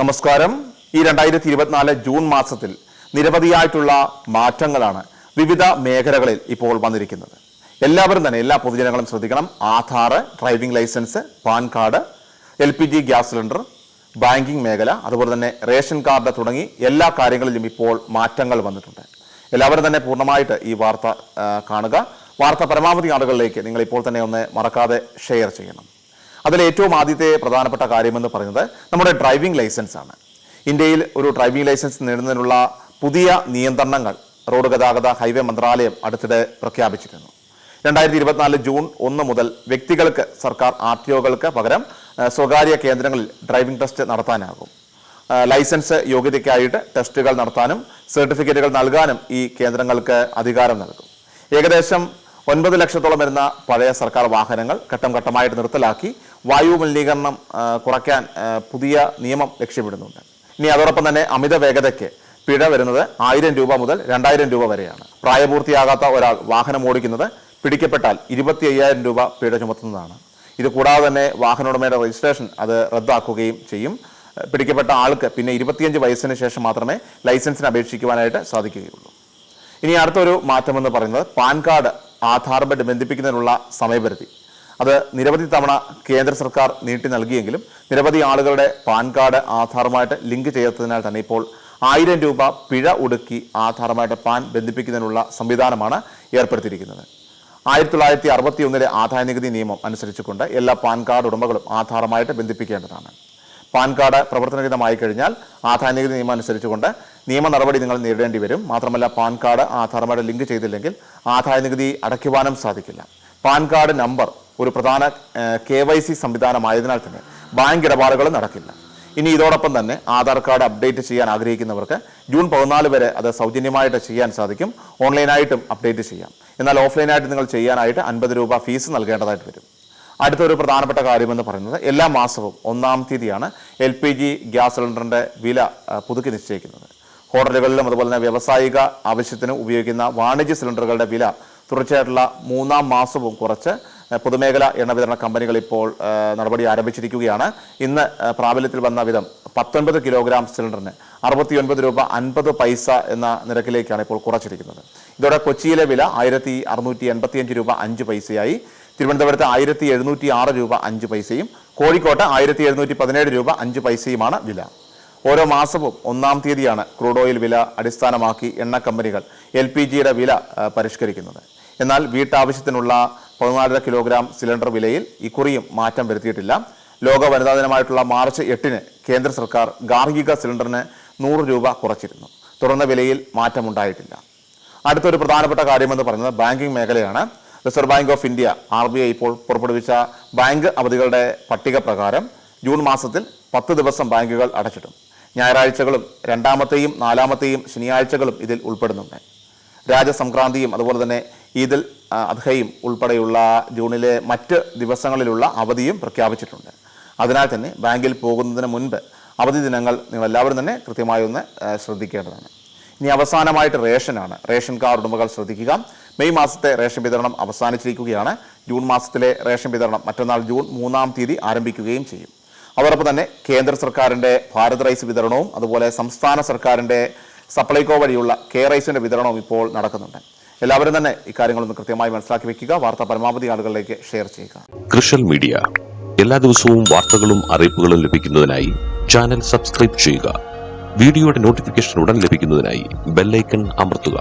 നമസ്കാരം. ഈ രണ്ടായിരത്തി ഇരുപത്തിനാല് ജൂൺ മാസത്തിൽ നിരവധിയായിട്ടുള്ള മാറ്റങ്ങളാണ് വിവിധ മേഖലകളിൽ ഇപ്പോൾ വന്നിരിക്കുന്നത്. എല്ലാവരും തന്നെ എല്ലാ പൊതുജനങ്ങളും ശ്രദ്ധിക്കണം. Aadhaar driving licence PAN card L P G gas cylinder banking മേഖല അതുപോലെ തന്നെ റേഷൻ കാർഡ് തുടങ്ങി എല്ലാ കാര്യങ്ങളിലും ഇപ്പോൾ മാറ്റങ്ങൾ വന്നിട്ടുണ്ട്. എല്ലാവരും തന്നെ പൂർണമായിട്ട് ഈ വാർത്ത കാണുക. വാർത്ത പരമാവധി ആളുകളിലേക്ക് നിങ്ങൾ ഇപ്പോൾ തന്നെ ഒന്ന് മറക്കാതെ ഷെയർ ചെയ്യണം. അതിൽ ഏറ്റവും ആദ്യത്തെ പ്രധാനപ്പെട്ട കാര്യമെന്ന് പറയുന്നത് നമ്മുടെ ഡ്രൈവിംഗ് ലൈസൻസ് ആണ്. ഇന്ത്യയിൽ ഒരു ഡ്രൈവിംഗ് ലൈസൻസ് നേടുന്നതിനുള്ള പുതിയ നിയന്ത്രണങ്ങൾ റോഡ് ഗതാഗത ഹൈവേ മന്ത്രാലയം അടുത്തിടെ പ്രഖ്യാപിച്ചിരുന്നു. രണ്ടായിരത്തി ഇരുപത്തിനാല് ജൂൺ ഒന്ന് മുതൽ വ്യക്തികൾക്ക് സർക്കാർ ആർ ടി ഒകൾക്ക് പകരം സ്വകാര്യ കേന്ദ്രങ്ങളിൽ ഡ്രൈവിംഗ് ടെസ്റ്റ് നടത്താനാകും. ലൈസൻസ് യോഗ്യതയ്ക്കായിട്ട് ടെസ്റ്റുകൾ നടത്താനും സർട്ടിഫിക്കറ്റുകൾ നൽകാനും ഈ കേന്ദ്രങ്ങൾക്ക് അധികാരം നൽകും. ഏകദേശം ഒൻപത് ലക്ഷത്തോളം വരുന്ന പഴയ സർക്കാർ വാഹനങ്ങൾ ഘട്ടം ഘട്ടമായിട്ട് നിർത്തലാക്കി വായു മലിനീകരണം കുറയ്ക്കാൻ പുതിയ നിയമം ലക്ഷ്യമിടുന്നുണ്ട്. ഇനി അതോടൊപ്പം തന്നെ അമിത വേഗതയ്ക്ക് പിഴ വരുന്നത് ആയിരം രൂപ മുതൽ രണ്ടായിരം രൂപ വരെയാണ്. പ്രായപൂർത്തിയാകാത്ത ഒരാൾ വാഹനം ഓടിക്കുന്നത് പിടിക്കപ്പെട്ടാൽ ഇരുപത്തി അയ്യായിരം രൂപ പിഴ ചുമത്തുന്നതാണ്. ഇത് കൂടാതെ തന്നെ വാഹനോടമയുടെ രജിസ്ട്രേഷൻ അത് റദ്ദാക്കുകയും ചെയ്യും. പിടിക്കപ്പെട്ട ആൾക്ക് പിന്നെ ഇരുപത്തിയഞ്ച് വയസ്സിന് ശേഷം മാത്രമേ ലൈസൻസിന് അപേക്ഷിക്കുവാനായിട്ട് സാധിക്കുകയുള്ളൂ. ഇനി അടുത്തൊരു മാറ്റമെന്ന് പറയുന്നത് പാൻ കാർഡ് ആധാറുമായിട്ട് ബന്ധിപ്പിക്കുന്നതിനുള്ള സമയപരിധി. അത് നിരവധി തവണ കേന്ദ്ര സർക്കാർ നീട്ടി നൽകിയെങ്കിലും നിരവധി ആളുകളുടെ പാൻ കാർഡ് ആധാറുമായിട്ട് ലിങ്ക് ചെയ്യാത്തതിനാൽ തന്നെ ഇപ്പോൾ ആയിരം രൂപ പിഴ ഒടുക്കി ആധാറുമായിട്ട് പാൻ ബന്ധിപ്പിക്കുന്നതിനുള്ള സംവിധാനമാണ് ഏർപ്പെടുത്തിയിരിക്കുന്നത്. ആയിരത്തി തൊള്ളായിരത്തി അറുപത്തി ഒന്നിലെ ആദായ നികുതി നിയമം അനുസരിച്ചുകൊണ്ട് എല്ലാ പാൻ കാർഡ് ഉടമകളും ആധാറുമായിട്ട് ബന്ധിപ്പിക്കേണ്ടതാണ്. പാൻ കാർഡ് പ്രവർത്തനരഹിതമായി കഴിഞ്ഞാൽ ആദായ നികുതി നിയമം അനുസരിച്ചുകൊണ്ട് നിയമ നടപടി നിങ്ങൾ നേരിടേണ്ടി വരും. മാത്രമല്ല പാൻ കാർഡ് ആധാറുമായിട്ട് ലിങ്ക് ചെയ്തില്ലെങ്കിൽ ആദായ നികുതി അടയ്ക്കുവാനും സാധിക്കില്ല. പാൻ കാർഡ് നമ്പർ ഒരു പ്രധാന കെ വൈ സി സംവിധാനമായതിനാൽ തന്നെ ബാങ്ക് ഇടപാടുകൾ നടക്കില്ല. ഇനി ഇതോടൊപ്പം തന്നെ ആധാർ കാർഡ് അപ്ഡേറ്റ് ചെയ്യാൻ ആഗ്രഹിക്കുന്നവർക്ക് ജൂൺ പതിനാല് വരെ അത് സൗജന്യമായിട്ട് ചെയ്യാൻ സാധിക്കും. ഓൺലൈനായിട്ടും അപ്ഡേറ്റ് ചെയ്യാം. എന്നാൽ ഓഫ്ലൈനായിട്ട് നിങ്ങൾ ചെയ്യാനായിട്ട് അൻപത് രൂപ ഫീസ് നൽകേണ്ടതായിട്ട് വരും. അടുത്തൊരു പ്രധാനപ്പെട്ട കാര്യമെന്ന് പറയുന്നത് എല്ലാ മാസവും ഒന്നാം തീയതിയാണ് എൽ പി ജി ഗ്യാസ് സിലിണ്ടറിന്റെ വില പുതുക്കി നിശ്ചയിക്കുന്നത്. ഹോട്ടലുകളിലും അതുപോലെ തന്നെ വ്യാവസായിക ആവശ്യത്തിന് ഉപയോഗിക്കുന്ന വാണിജ്യ സിലിണ്ടറുകളുടെ വില തുടർച്ചയായിട്ടുള്ള മൂന്നാം മാസവും കുറച്ച് പൊതുമേഖല എണ്ണ വിതരണ കമ്പനികൾ ഇപ്പോൾ നടപടി ആരംഭിച്ചിരിക്കുകയാണ്. ഇന്ന് പ്രാബല്യത്തിൽ വന്ന വിധം പത്തൊൻപത് കിലോഗ്രാം സിലിണ്ടറിന് അറുപത്തിയൊൻപത് രൂപ അൻപത് പൈസ എന്ന നിരക്കിലേക്കാണ് ഇപ്പോൾ കുറച്ചിരിക്കുന്നത്. ഇതോടെ കൊച്ചിയിലെ വില ആയിരത്തി അറുന്നൂറ്റി എൺപത്തിയഞ്ച് രൂപ അഞ്ച് പൈസയായി. തിരുവനന്തപുരത്ത് ആയിരത്തി എഴുന്നൂറ്റി ആറ് രൂപ അഞ്ച് പൈസയും കോഴിക്കോട്ട് ആയിരത്തി എഴുന്നൂറ്റി പതിനേഴ് രൂപ അഞ്ച് പൈസയുമാണ് വില. ഓരോ മാസവും ഒന്നാം തീയതിയാണ് ക്രൂഡ് ഓയിൽ വില അടിസ്ഥാനമാക്കി എണ്ണ കമ്പനികൾ എൽ പി ജിയുടെ വില പരിഷ്കരിക്കുന്നത്. എന്നാൽ വീട്ടാവശ്യത്തിനുള്ള പതിനാലര കിലോഗ്രാം സിലിണ്ടർ വിലയിൽ ഇക്കുറിയും മാറ്റം വരുത്തിയിട്ടില്ല. ലോക വനിതാ ദിനമായിട്ടുള്ള മാർച്ച് എട്ടിന് കേന്ദ്ര സർക്കാർ ഗാർഹിക സിലിണ്ടറിന് നൂറ് രൂപ കുറച്ചിരുന്നു. തുടർന്ന് വിലയിൽ മാറ്റമുണ്ടായിട്ടില്ല. അടുത്തൊരു പ്രധാനപ്പെട്ട കാര്യമെന്ന് പറയുന്നത് ബാങ്കിംഗ് മേഖലയാണ്. Reserve bank of India R B I ഇപ്പോൾ പുറപ്പെടുവിച്ച ബാങ്ക് അവധികളുടെ പട്ടിക പ്രകാരം ജൂൺ മാസത്തിൽ പത്ത് ദിവസം ബാങ്കുകൾ അടച്ചിടും. ഞായറാഴ്ചകളും രണ്ടാമത്തെയും നാലാമത്തെയും ശനിയാഴ്ചകളും ഇതിൽ ഉൾപ്പെടുന്നുണ്ട്. രാജസംക്രാന്തിയും അതുപോലെ തന്നെ ഈദുൽ അദ്ഹയും ഉൾപ്പെടെയുള്ള ജൂണിലെ മറ്റ് ദിവസങ്ങളിലുള്ള അവധിയും പ്രഖ്യാപിച്ചിട്ടുണ്ട്. അതിനാൽ തന്നെ ബാങ്കിൽ പോകുന്നതിന് മുൻപ് അവധി ദിനങ്ങൾ നിങ്ങൾ എല്ലാവരും തന്നെ കൃത്യമായി ഒന്ന് ശ്രദ്ധിക്കേണ്ടതാണ്. ഇനി അവസാനമായിട്ട് റേഷനാണ്. റേഷൻ കാർഡ് ഉടമകൾ ശ്രദ്ധിക്കുക. മെയ് മാസത്തെ റേഷൻ വിതരണം അവസാനിച്ചിരിക്കുകയാണ്. ജൂൺ മാസത്തിലെ റേഷൻ വിതരണം മറ്റന്നാൾ ജൂൺ മൂന്നാം തീയതി ആരംഭിക്കുകയും ചെയ്യും. അതോടൊപ്പം തന്നെ കേന്ദ്ര സർക്കാരിന്റെ ഭാരത് റൈസ് വിതരണവും അതുപോലെ സംസ്ഥാന സർക്കാരിന്റെ സപ്ലൈകോ വഴിയുള്ള കെ റൈസിന്റെ വിതരണവും ഇപ്പോൾ നടക്കുന്നുണ്ട്. എല്ലാവരും തന്നെ ഇക്കാര്യങ്ങളൊന്ന് കൃത്യമായി മനസ്സിലാക്കി വെക്കുക. വാർത്ത പരമാവധി ആളുകളിലേക്ക് ഷെയർ ചെയ്യുക. കൃഷൽ മീഡിയ. എല്ലാ ദിവസവും വാർത്തകളും അറിയിപ്പുകളും ലഭിക്കുന്നതിനായി ചാനൽ സബ്സ്ക്രൈബ് ചെയ്യുക. വീഡിയോയുടെ നോട്ടിഫിക്കേഷൻ ഉടൻ ലഭിക്കുന്നതിനായി ബെല്ലൈക്കൺ അമർത്തുക.